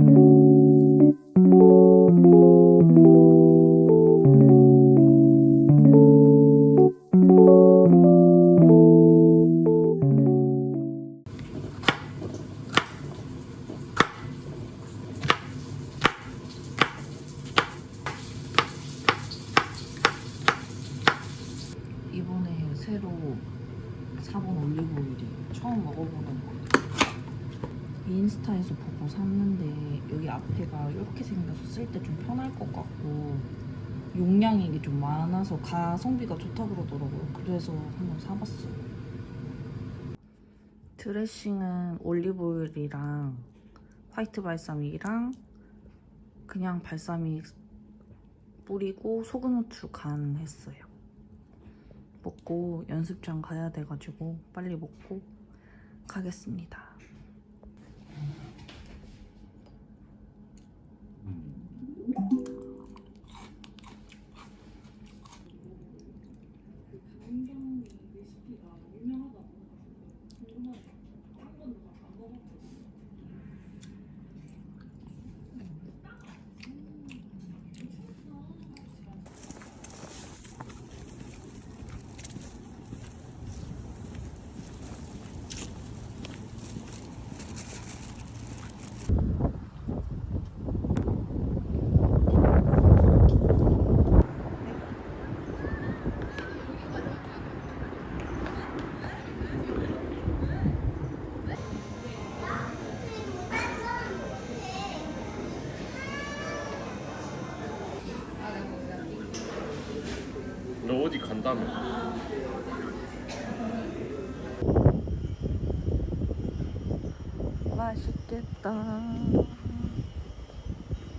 이번 앞에가 이렇게 생겨서 쓸 때 좀 편할 것 같고 용량이 좀 많아서 가성비가 좋다 그러더라고요. 그래서 한번 사봤어요. 드레싱은 올리브오일이랑 화이트 발사믹이랑 그냥 발사믹 뿌리고 소금 후추 간 했어요. 먹고 연습장 가야 돼가지고 빨리 먹고 가겠습니다.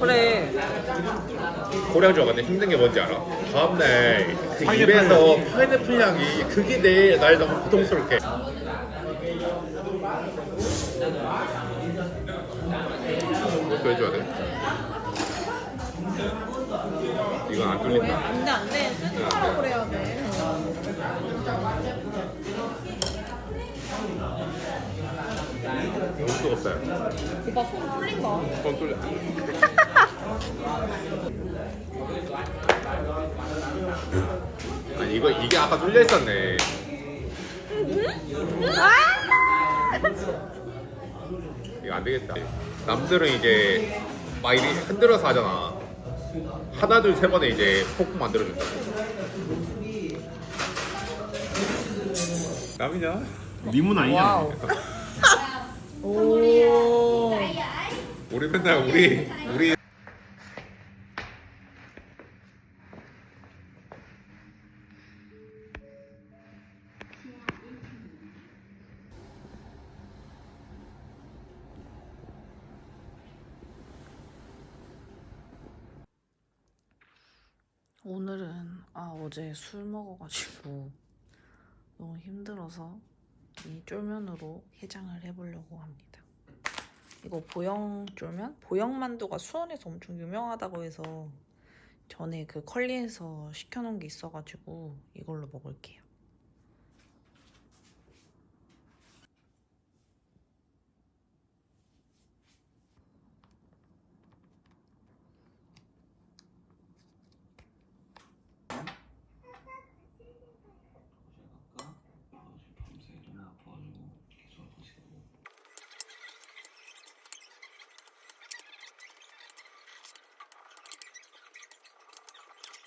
그래. 고량 좋아하는데 힘든 게 뭔지 알아? 다음날 그 입에서 파인애플 향이 그게 내날 너무 고통스럽게 이것도 해줘야 돼? 이건 안 뚫린다 안 돼 안돼 센터로 그래야 돼. 너무 뜨겁다 오빠 손 풀린 거. 손 뚫려 아니 이거 이게 아까 뚫려 있었네 이거 안 되겠다 남들은 이제 막 이리 흔들어서 하잖아 하나 둘 세 번에 이제 폭풍 만들어 준다 남이냐? 미문 아니냐? 오. 우리 맨날 우리 우리 어제 술 먹어가지고 너무 힘들어서 이 쫄면으로 해장을 해보려고 합니다. 이거 보영 쫄면? 보영 만두가 수원에서 엄청 유명하다고 해서 전에 그 컬리에서 시켜놓은 게 있어가지고 이걸로 먹을게요.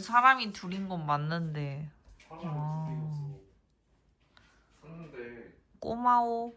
아니 사람이 둘인 건 맞는데. 와. 샀는데. 꼬마오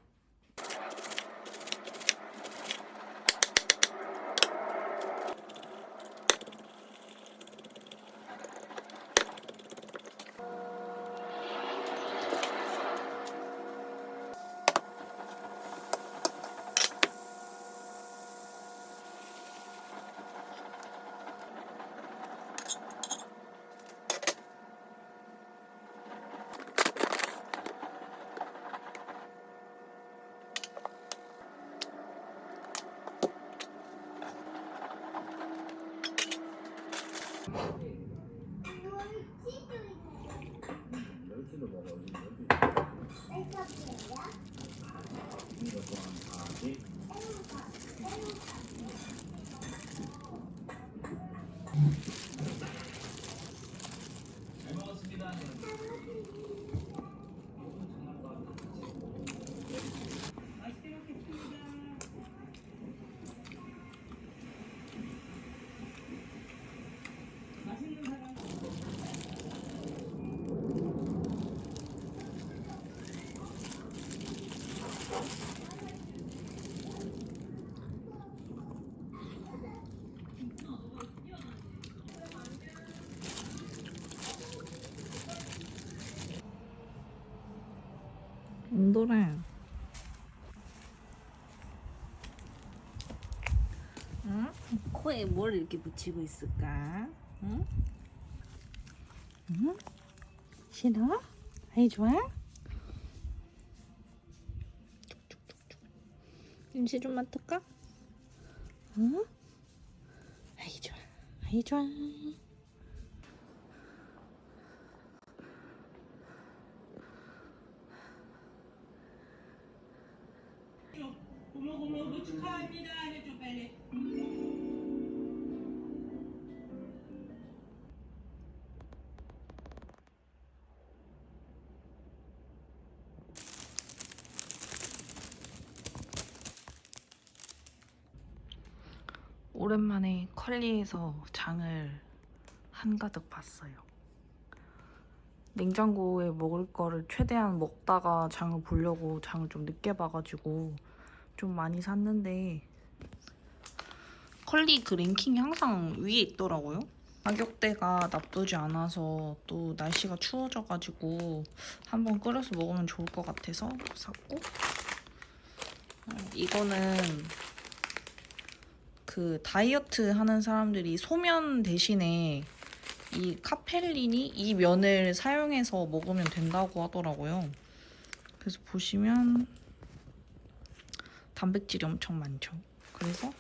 운도래 응? 코에 뭘 이렇게 붙이고 있을까? 응? 응? 싫어? 아이 좋아? 임시 좀 맡을까? 응? 아이 좋아 아이 좋아 고모 고모 축하합니다 해줘 빨리 오랜만에 컬리에서 장을 한가득 봤어요. 냉장고에 먹을 거를 최대한 먹다가 장을 보려고 장을 좀 늦게 봐가지고 좀 많이 샀는데 컬리 그 랭킹이 항상 위에 있더라고요. 가격대가 나쁘지 않아서 또 날씨가 추워져가지고 한번 끓여서 먹으면 좋을 것 같아서 샀고 어, 이거는 그 다이어트 하는 사람들이 소면 대신에 이 카펠린이 이 면을 사용해서 먹으면 된다고 하더라고요. 그래서 보시면 단백질이 엄청 많죠. 그래서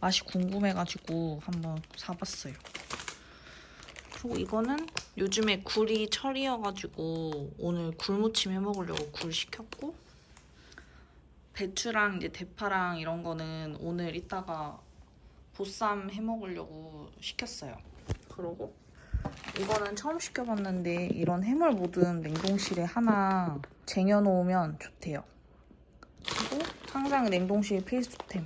맛이 궁금해가지고 한번 사봤어요. 그리고 이거는 요즘에 굴이 철이어가지고 오늘 굴무침 해먹으려고 굴 시켰고 배추랑 이제 대파랑 이런 거는 오늘 이따가 보쌈 해 먹으려고 시켰어요. 그러고 이거는 처음 시켜봤는데 이런 해물 모든 냉동실에 하나 쟁여놓으면 좋대요. 그리고 항상 냉동실 필수템.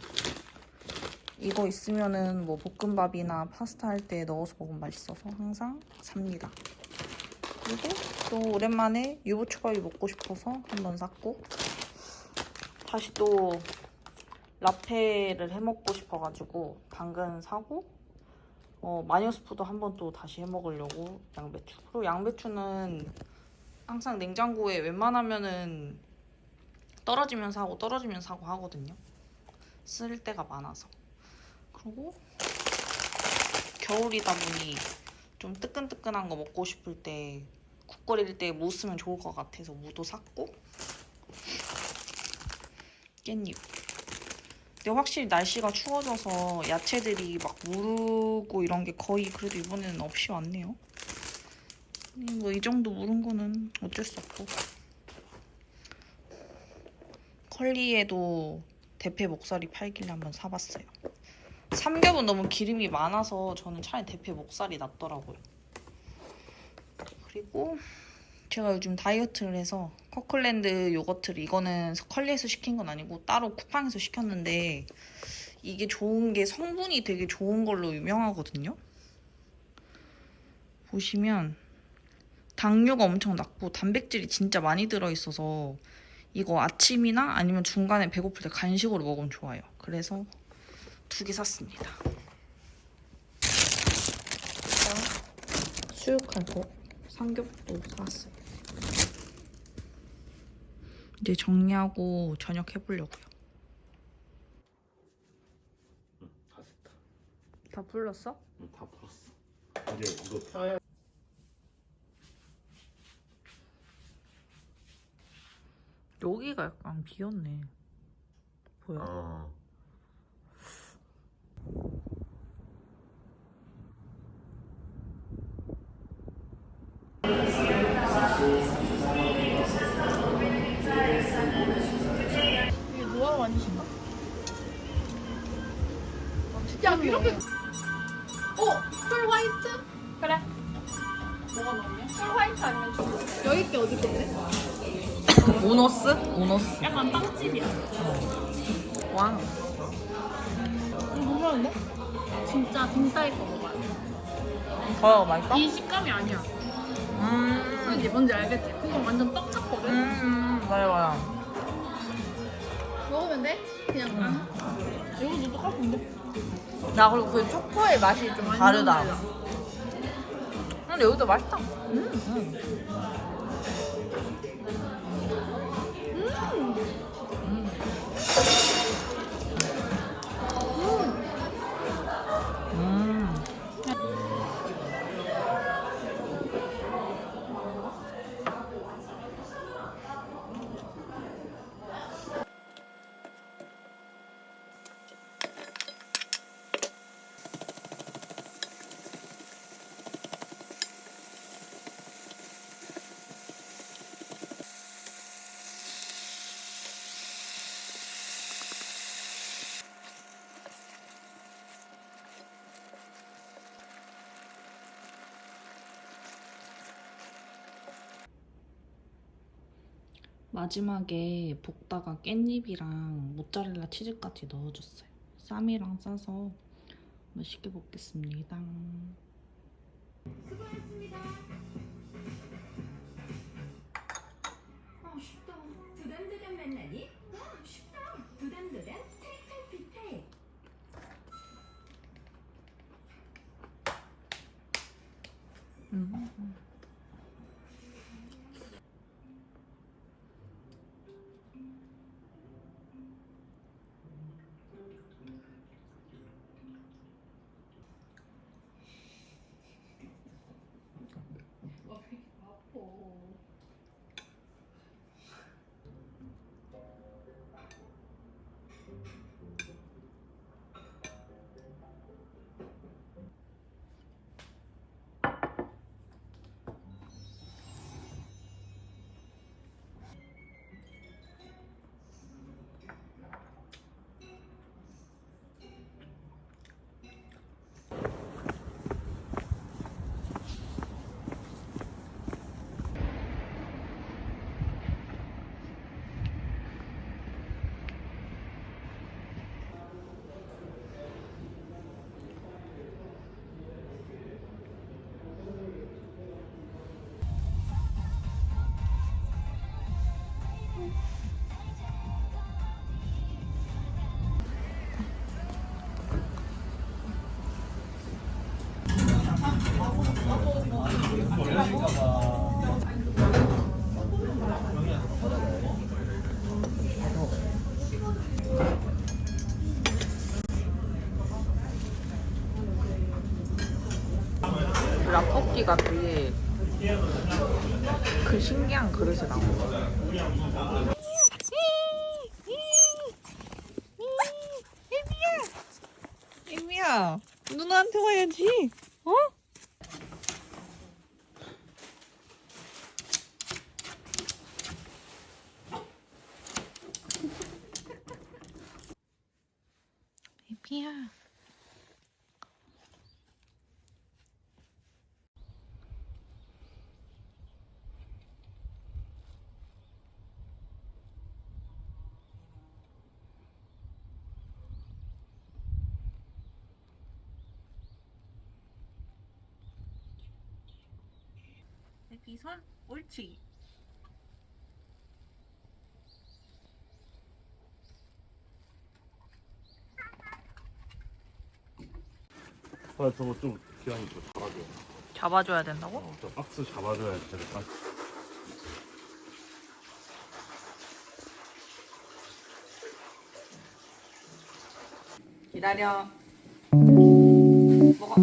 이거 있으면은 뭐 볶음밥이나 파스타 할 때 넣어서 먹으면 맛있어서 항상 삽니다. 그리고 또 오랜만에 유부초밥이 먹고 싶어서 한번 샀고 다시 또 라페를 해 먹고 싶어가지고 당근 사고 어, 마녀스프도 한번 또 다시 해 먹으려고 양배추. 그리고 양배추는 항상 냉장고에 웬만하면은 떨어지면 사고 떨어지면 사고 하거든요. 쓸 때가 많아서. 그리고 겨울이다 보니 좀 뜨끈뜨끈한 거 먹고 싶을 때 국 끓일 때 무 쓰면 좋을 것 같아서 무도 샀고 깻잎. 근데 확실히 날씨가 추워져서 야채들이 막 무르고 이런 게 거의 그래도 이번에는 없이 왔네요. 뭐 이 정도 무른 거는 어쩔 수 없고. 컬리에도 대패 목살이 팔길래 한번 사봤어요. 삼겹은 너무 기름이 많아서 저는 차라리 대패 목살이 낫더라고요. 그리고 제가 요즘 다이어트를 해서 커클랜드 요거트를 이거는 컬리에서 시킨 건 아니고 따로 쿠팡에서 시켰는데 이게 좋은 게 성분이 되게 좋은 걸로 유명하거든요. 보시면 당류가 엄청 낮고 단백질이 진짜 많이 들어있어서 이거 아침이나 아니면 중간에 배고플 때 간식으로 먹으면 좋아요. 그래서 두 개 샀습니다. 수육한 거 삼겹도 사왔어요. 이제 정리하고 저녁 해보려고요. 다 됐다. 다 불렀어? 다 풀었어. 이제 이거 펴야 여기가 약간 비었네. 보여? 어. 이렇게 어? 풀 화이트? 그래 뭐가 나오냐? 풀 화이트 아니면 초코 여기 게 어디 건데? 오너스? 오너스. 약간 빵집이야 왕. 이거 맛있는데? 진짜 빈타이 거 먹어요 더 맛있어? 이 식감이 아니야 음. 이게 뭔지 알겠지? 그거 완전 떡 같거든? 음. 맞아 맞아. 먹으면 돼? 그냥 안 이거도 똑같은데? 나 그리고 그 초코의 맛이 좀 다르다. 근데 여기도 맛있다. 음. 음. 음. 마지막에 볶다가 깻잎이랑 모짜렐라 치즈까지 넣어줬어요. 쌈이랑 싸서 맛있게 먹겠습니다. 어, 라 하얀 그릇에 나온 거. 이미야, 미야 누나한테 와야지. 손 옳지 아 저거 좀 기왕이 좀 잡아줘. 잡아줘야 된다고? 어, 저 박스 잡아줘야 되겠다. 기다려 먹어